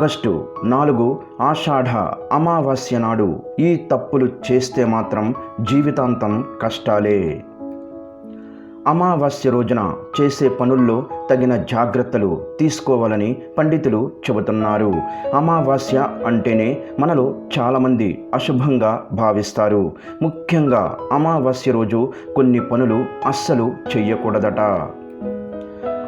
August నాలుగు ఆషాఢ అమావాస్య నాడు ఈ తప్పులు చేస్తే మాత్రం జీవితాంతం కష్టాలే. అమావాస్య రోజున చేసే పనుల్లో తగిన జాగ్రత్తలు తీసుకోవాలని పండితులు చెబుతున్నారు. అమావాస్య అంటేనే మనలో చాలామంది అశుభంగా భావిస్తారు. ముఖ్యంగా అమావాస్య రోజు కొన్ని పనులు అస్సలు చెయ్యకూడదట.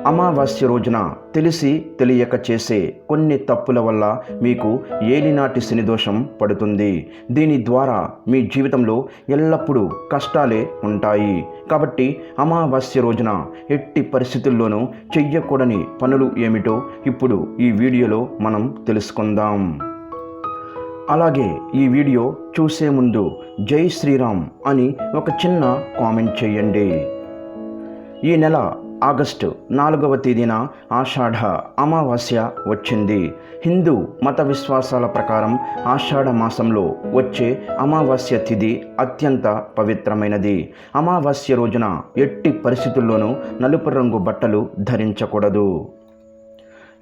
అమావాస్య రోజున తెలిసి తెలియక చేసే కొన్ని తప్పుల వల్ల మీకు ఏలినాటి శనిదోషం పడుతుంది. దీని ద్వారా మీ జీవితంలో ఎల్లప్పుడూ కష్టాలే ఉంటాయి. కాబట్టి అమావాస్య రోజున ఎట్టి పరిస్థితుల్లోనూ చెయ్యకూడని పనులు ఏమిటో ఇప్పుడు ఈ వీడియోలో మనం తెలుసుకుందాం. అలాగే ఈ వీడియో చూసే ముందు జై శ్రీరామ్ అని ఒక చిన్న కామెంట్ చేయండి. ఈ నెల ఆగస్టు నాలుగవ తేదీన ఆషాఢ అమావాస్య వచ్చింది. హిందూ మత విశ్వాసాల ప్రకారం ఆషాఢ మాసంలో వచ్చే అమావాస్య తిథి అత్యంత పవిత్రమైనది. అమావాస్య రోజున ఎట్టి పరిస్థితుల్లోనూ నలుపు రంగు బట్టలు ధరించకూడదు.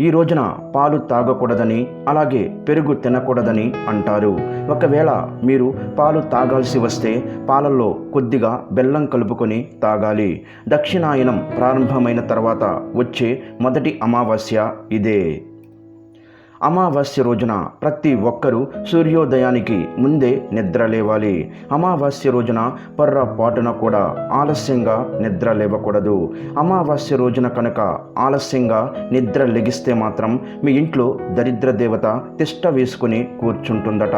ఈ రోజున పాలు తాగకూడదని అలాగే పెరుగు తినకూడదని అంటారు. ఒకవేళ మీరు పాలు తాగాల్సి వస్తే పాలల్లో కొద్దిగా బెల్లం కలుపుకొని తాగాలి. దక్షిణాయనం ప్రారంభమైన తర్వాత వచ్చే మొదటి అమావాస్య ఇదే. అమావాస్య రోజున ప్రతి ఒక్కరూ సూర్యోదయానికి ముందే నిద్ర లేవాలి. అమావాస్య రోజున పొర్రపాటున కూడా ఆలస్యంగా నిద్ర లేవకూడదు. అమావాస్య రోజున కనుక ఆలస్యంగా నిద్ర లెగిస్తే మాత్రం మీ ఇంట్లో దరిద్ర దేవత తిష్ట వేసుకుని కూర్చుంటుందట.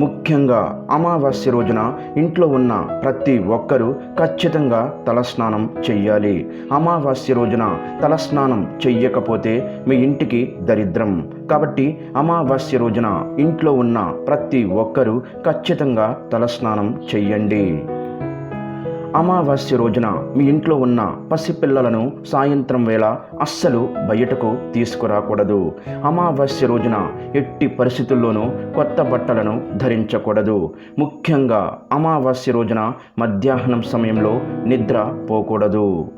ముఖ్యంగా అమావాస్య రోజున ఇంట్లో ఉన్న ప్రతి ఒక్కరూ ఖచ్చితంగా తలస్నానం చెయ్యాలి. అమావాస్య రోజున తలస్నానం చెయ్యకపోతే మీ ఇంటికి దరిద్రం. కాబట్టి అమావాస్య రోజున ఇంట్లో ఉన్న ప్రతి ఒక్కరూ ఖచ్చితంగా తలస్నానం చెయ్యండి. అమావాస్య రోజున మీ ఇంట్లో ఉన్న పసిపిల్లలను సాయంత్రం వేళ అస్సలు బయటకు తీసుకురాకూడదు. అమావాస్య రోజున ఎట్టి పరిస్థితుల్లోనూ కొత్త బట్టలను ధరించకూడదు. ముఖ్యంగా అమావాస్య రోజున మధ్యాహ్నం సమయంలో నిద్ర పోకూడదు.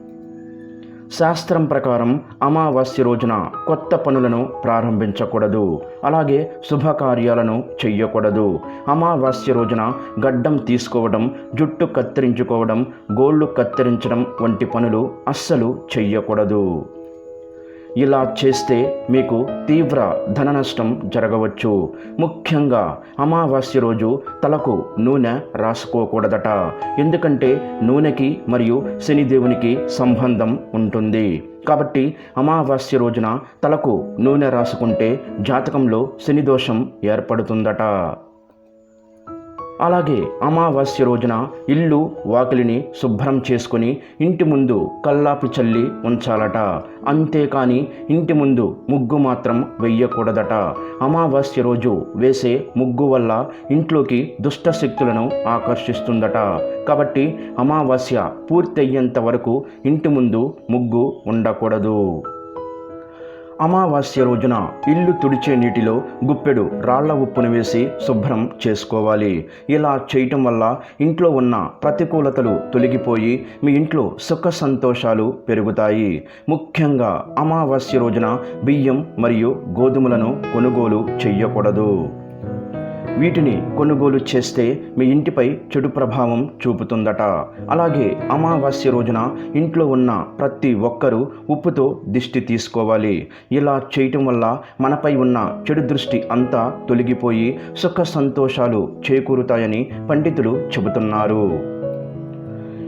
శాస్త్రం ప్రకారం అమావాస్య రోజున కొత్త పనులను ప్రారంభించకూడదు. అలాగే శుభకార్యాలను చెయ్యకూడదు. అమావాస్య రోజున గడ్డం తీసుకోవడం జుట్టు కత్తిరించుకోవడం గోళ్ళు కత్తిరించడం వంటి పనులు అస్సలు చెయ్యకూడదు. ఇలా చేస్తే మీకు తీవ్ర ధన నష్టం జరగవచ్చు. ముఖ్యంగా అమావాస్య రోజు తలకు నూనె రాసుకోకూడదట. ఎందుకంటే నూనెకి మరియు శనిదేవునికి సంబంధం ఉంటుంది. కాబట్టి అమావాస్య రోజున తలకు నూనె రాసుకుంటే జాతకంలో శనిదోషం ఏర్పడుతుందట. అలాగే అమావాస్య రోజున ఇల్లు వాకిలిని శుభ్రం చేసుకుని ఇంటి ముందు కల్లాపి చల్లి ఉంచాలట. అంతేకాని ఇంటి ముందు ముగ్గు మాత్రం వెయ్యకూడదట. అమావాస్య రోజు వేసే ముగ్గు వల్ల ఇంట్లోకి దుష్ట శక్తులను ఆకర్షిస్తుందట. కాబట్టి అమావాస్య పూర్తయ్యేంత వరకు ఇంటి ముందు ముగ్గు ఉండకూడదు. అమావాస్య రోజున ఇల్లు తుడిచే నీటిలో గుప్పెడు రాళ్ళ ఉప్పును వేసి శుభ్రం చేసుకోవాలి. ఇలా చేయటం వల్ల ఇంట్లో ఉన్న ప్రతికూలతలు తొలగిపోయి మీ ఇంట్లో సుఖ సంతోషాలు పెరుగుతాయి. ముఖ్యంగా అమావాస్య రోజున బియ్యం మరియు గోధుమలను కొనుగోలు చెయ్యకూడదు వీటిని కొనుగోలు చేస్తే మీ ఇంటిపై చెడు ప్రభావం చూపుతుందట. అలాగే అమావాస్య రోజున ఇంట్లో ఉన్న ప్రతి ఒక్కరూ ఉప్పుతో దిష్టి తీసుకోవాలి. ఇలా చేయటం వల్ల మనపై ఉన్న చెడు దృష్టి అంతా తొలగిపోయి సుఖ సంతోషాలు చేకూరుతాయని పండితులు చెబుతున్నారు.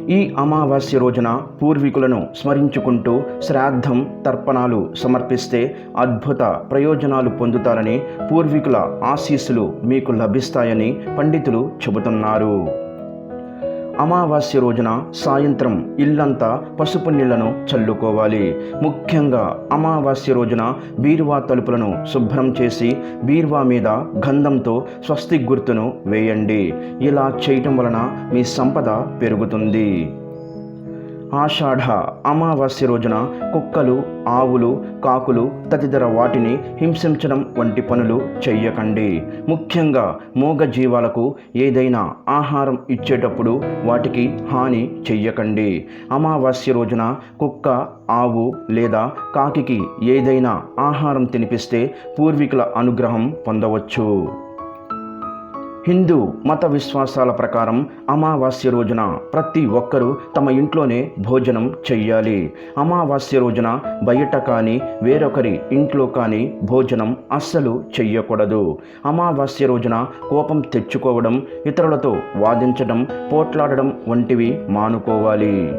ఈ అమావాస్య రోజున పూర్వీకులను స్మరించుకుంటూ శ్రాద్ధం తర్పణాలు సమర్పిస్తే అద్భుత ప్రయోజనాలు పొందుతారని పూర్వీకుల ఆశీస్సులు మీకు లభిస్తాయని పండితులు చెబుతున్నారు. అమావాస్య రోజున సాయంత్రం ఇల్లంతా పసుపు నీళ్ళను చల్లుకోవాలి. ముఖ్యంగా అమావాస్య రోజున బీరువా తలుపులను శుభ్రం చేసి బీరువా మీద గంధంతో స్వస్తి గుర్తును వేయండి. ఇలా చేయటం వలన మీ సంపద పెరుగుతుంది. ఆషాఢ అమావాస్య రోజున కుక్కలు ఆవులు కాకులు తదితర వాటిని హింసించడం వంటి పనులు చెయ్యకండి. ముఖ్యంగా మూగ జీవాలకు ఏదైనా ఆహారం ఇచ్చేటప్పుడు వాటికి హాని చెయ్యకండి. అమావాస్య రోజున కుక్క ఆవు లేదా కాకికి ఏదైనా ఆహారం తినిపిస్తే పూర్వీకుల అనుగ్రహం పొందవచ్చు. హిందూ మత విశ్వాసాల ప్రకారం అమావాస్య రోజున ప్రతి ఒక్కరూ తమ ఇంట్లోనే భోజనం చెయ్యాలి. అమావాస్య రోజున బయట కానీ వేరొకరి ఇంట్లో కానీ భోజనం అస్సలు చెయ్యకూడదు. అమావాస్య రోజున కోపం తెచ్చుకోవడం ఇతరులతో వాదించడం పోట్లాడడం వంటివి మానుకోవాలి.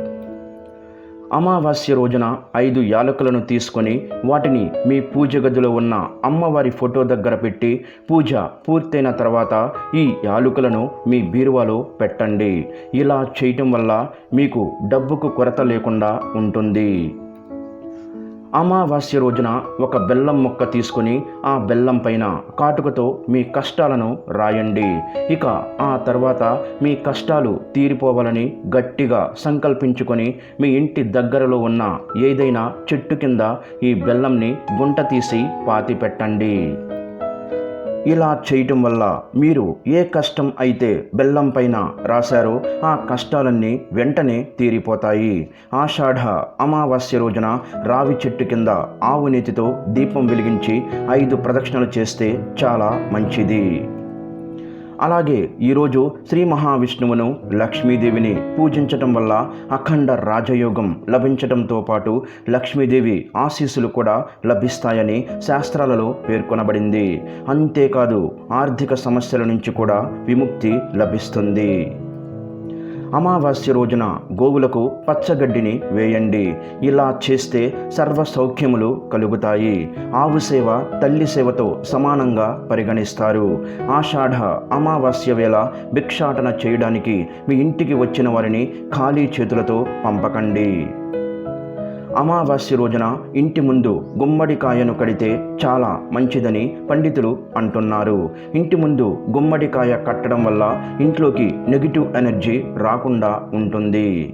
అమావాస్య రోజున ఐదు యాలకులను తీసుకొని వాటిని మీ పూజ గదిలో ఉన్న అమ్మవారి ఫోటో దగ్గర పెట్టి పూజ పూర్తయిన తర్వాత ఈ యాలకులను మీ బీరువాలో పెట్టండి. ఇలా చేయటం వల్ల మీకు డబ్బుకు కొరత లేకుండా ఉంటుంది. అమావాస్య రోజున ఒక బెల్లం మొక్క తీసుకుని ఆ బెల్లం పైన కాటుకతో మీ కష్టాలను రాయండి. ఇక ఆ తర్వాత మీ కష్టాలు తీరిపోవాలని గట్టిగా సంకల్పించుకొని మీ ఇంటి దగ్గరలో ఉన్న ఏదైనా చెట్టు కింద ఈ బెల్లంని గుంట తీసి పాతి పెట్టండి. ఇలా చేయటం వల్ల మీరు ఏ కష్టం అయితే బెల్లం పైన రాశారో ఆ కష్టాలన్నీ వెంటనే తీరిపోతాయి. ఆషాఢ అమావాస్య రోజున రావి చెట్టు కింద ఆవు నేతితో దీపం వెలిగించి ఐదు ప్రదక్షిణలు చేస్తే చాలా మంచిది. అలాగే ఈరోజు శ్రీ మహావిష్ణువును లక్ష్మీదేవిని పూజించటం వల్ల అఖండ రాజయోగం లభించటంతో పాటు లక్ష్మీదేవి ఆశీస్సులు కూడా లభిస్తాయని శాస్త్రాలలో పేర్కొనబడింది. అంతేకాదు ఆర్థిక సమస్యల నుంచి కూడా విముక్తి లభిస్తుంది. అమావాస్య రోజున గోవులకు పచ్చగడ్డిని వేయండి. ఇలా చేస్తే సర్వ సౌఖ్యములు కలుగుతాయి. ఆవు సేవ తల్లి సేవతో సమానంగా పరిగణిస్తారు. ఆషాఢ అమావాస్య వేళ భిక్షాటన చేయడానికి మీ ఇంటికి వచ్చిన వారిని ఖాళీ చేతులతో పంపకండి. అమావాస్య రోజున ఇంటి ముందు గుమ్మడికాయను కడితే చాలా మంచిదని పండితులు అంటున్నారు. ఇంటి ముందు గుమ్మడికాయ కట్టడం వల్ల ఇంట్లోకి నెగిటివ్ ఎనర్జీ రాకుండా ఉంటుంది.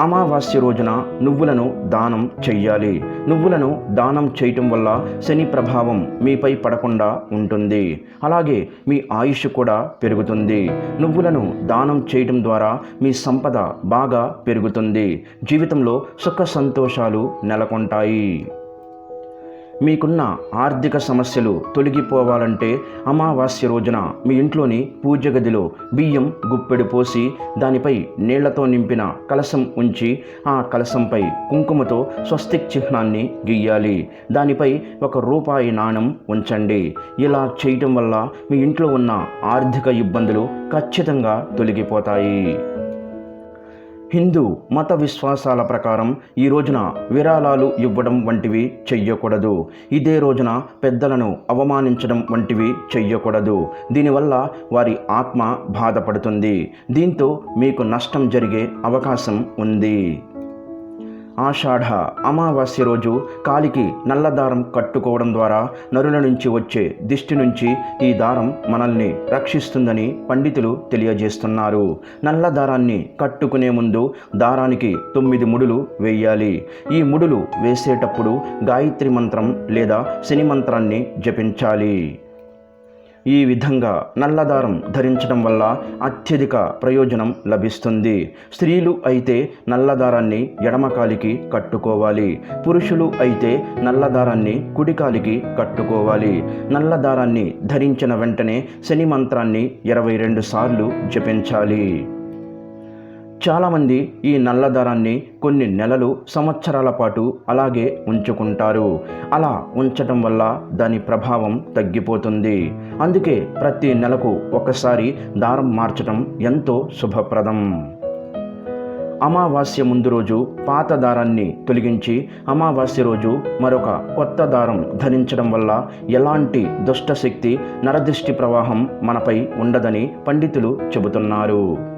అమావాస్య రోజున నువ్వులను దానం చెయ్యాలి. నువ్వులను దానం చేయటం వల్ల శని ప్రభావం మీపై పడకుండా ఉంటుంది. అలాగే మీ ఆయుష్ కూడా పెరుగుతుంది. నువ్వులను దానం చేయటం ద్వారా మీ సంపద బాగా పెరుగుతుంది. జీవితంలో సుఖ సంతోషాలు నెలకొంటాయి. మీకున్న ఆర్థిక సమస్యలు తొలగిపోవాలంటే అమావాస్య రోజున మీ ఇంట్లోని పూజ గదిలో బియ్యం గుప్పెడు పోసి దానిపై నీళ్ళతో నింపిన కలసం ఉంచి ఆ కలసంపై కుంకుమతో స్వస్తిక్ చిహ్నాన్ని గీయాలి. దానిపై ఒక రూపాయి నాణం ఉంచండి. ఇలా చేయటం వల్ల మీ ఇంట్లో ఉన్న ఆర్థిక ఇబ్బందులు ఖచ్చితంగా తొలగిపోతాయి. హిందూ మత విశ్వాసాల ప్రకారం ఈ రోజున విరాళాలు ఇవ్వడం వంటివి చెయ్యకూడదు. ఇదే రోజున పెద్దలను అవమానించడం వంటివి చెయ్యకూడదు. దీనివల్ల వారి ఆత్మ బాధపడుతుంది. దీంతో మీకు నష్టం జరిగే అవకాశం ఉంది. ఆషాఢ అమావాస్య రోజు కాలికి నల్ల దారం కట్టుకోవడం ద్వారా నరుల నుంచి వచ్చే దిష్టి నుంచి ఈ దారం మనల్ని రక్షిస్తుందని పండితులు తెలియజేస్తున్నారు. నల్ల దారాన్ని కట్టుకునే ముందు దారానికి తొమ్మిది ముడులు వేయాలి. ఈ ముడులు వేసేటప్పుడు గాయత్రి మంత్రం లేదా శని మంత్రాన్ని జపించాలి. ఈ విధంగా నల్లదారం ధరించడం వల్ల అత్యధిక ప్రయోజనం లభిస్తుంది. స్త్రీలు అయితే నల్లదారాన్ని ఎడమకాలికి కట్టుకోవాలి. పురుషులు అయితే నల్లదారాన్ని కుడికాలికి కట్టుకోవాలి. నల్లదారాన్ని ధరించిన వెంటనే శని మంత్రాన్ని ఇరవై రెండు సార్లు జపించాలి. చాలామంది ఈ నల్లదారాన్ని కొన్ని నెలలు సంవత్సరాల పాటు అలాగే ఉంచుకుంటారు. అలా ఉంచటం వల్ల దాని ప్రభావం తగ్గిపోతుంది. అందుకే ప్రతి నెలకు ఒకసారి దారం మార్చటం ఎంతో శుభప్రదం. అమావాస్య ముందు రోజు పాత దారాన్ని తొలగించి అమావాస్య రోజు మరొక కొత్త దారం ధరించడం వల్ల ఎలాంటి దుష్టశక్తి నరదృష్టి ప్రవాహం మనపై ఉండదని పండితులు చెబుతున్నారు.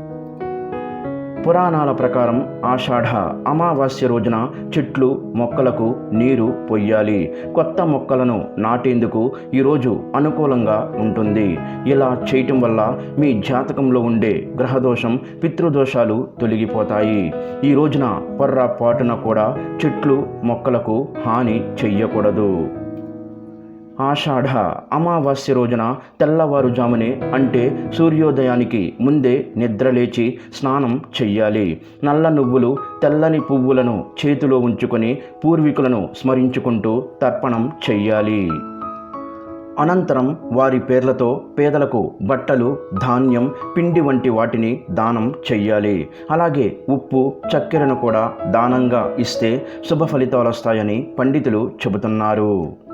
పురాణాల ప్రకారం ఆషాఢ అమావాస్య రోజున చెట్లు మొక్కలకు నీరు పొయ్యాలి. కొత్త మొక్కలను నాటేందుకు ఈరోజు అనుకూలంగా ఉంటుంది. ఇలా చేయటం వల్ల మీ జాతకంలో ఉండే గ్రహదోషం పితృదోషాలు తొలగిపోతాయి. ఈ రోజున పొర్రపాటున కూడా చెట్లు మొక్కలకు హాని చెయ్యకూడదు. ఆషాఢ అమావాస్య రోజున తెల్లవారుజామునే అంటే సూర్యోదయానికి ముందే నిద్రలేచి స్నానం చెయ్యాలి. నల్ల నువ్వులు తెల్లని పువ్వులను చేతిలో ఉంచుకొని పూర్వీకులను స్మరించుకుంటూ తర్పణం చెయ్యాలి. అనంతరం వారి పేర్లతో పేదలకు బట్టలు ధాన్యం పిండి వంటి వాటిని దానం చెయ్యాలి. అలాగే ఉప్పు చక్కెరను కూడా దానంగా ఇస్తే శుభ ఫలితాలు వస్తాయని పండితులు చెబుతున్నారు.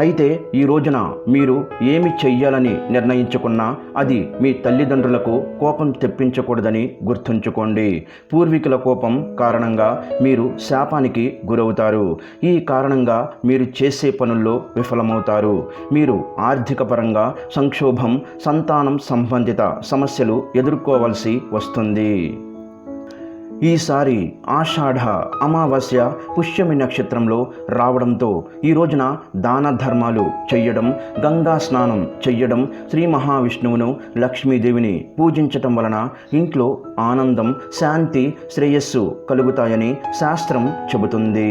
అయితే ఈ రోజున మీరు ఏమి చెయ్యాలని నిర్ణయించుకున్నా అది మీ తల్లిదండ్రులకు కోపం తెప్పించకూడదని గుర్తుంచుకోండి. పూర్వీకుల కోపం కారణంగా మీరు శాపానికి గురవుతారు. ఈ కారణంగా మీరు చేసే పనుల్లో విఫలమవుతారు. మీరు ఆర్థిక పరంగా సంక్షోభం సంతానం సంబంధిత సమస్యలు ఎదుర్కోవలసి వస్తుంది. ఈసారి ఆషాఢ అమావాస్య పుష్యమి నక్షత్రంలో రావడంతో ఈ రోజున దాన ధర్మాలు చెయ్యడం గంగా స్నానం చెయ్యడం శ్రీ మహావిష్ణువును లక్ష్మీదేవిని పూజించటం వలన ఇంట్లో ఆనందం శాంతి శ్రేయస్సు కలుగుతాయని శాస్త్రం చెబుతుంది.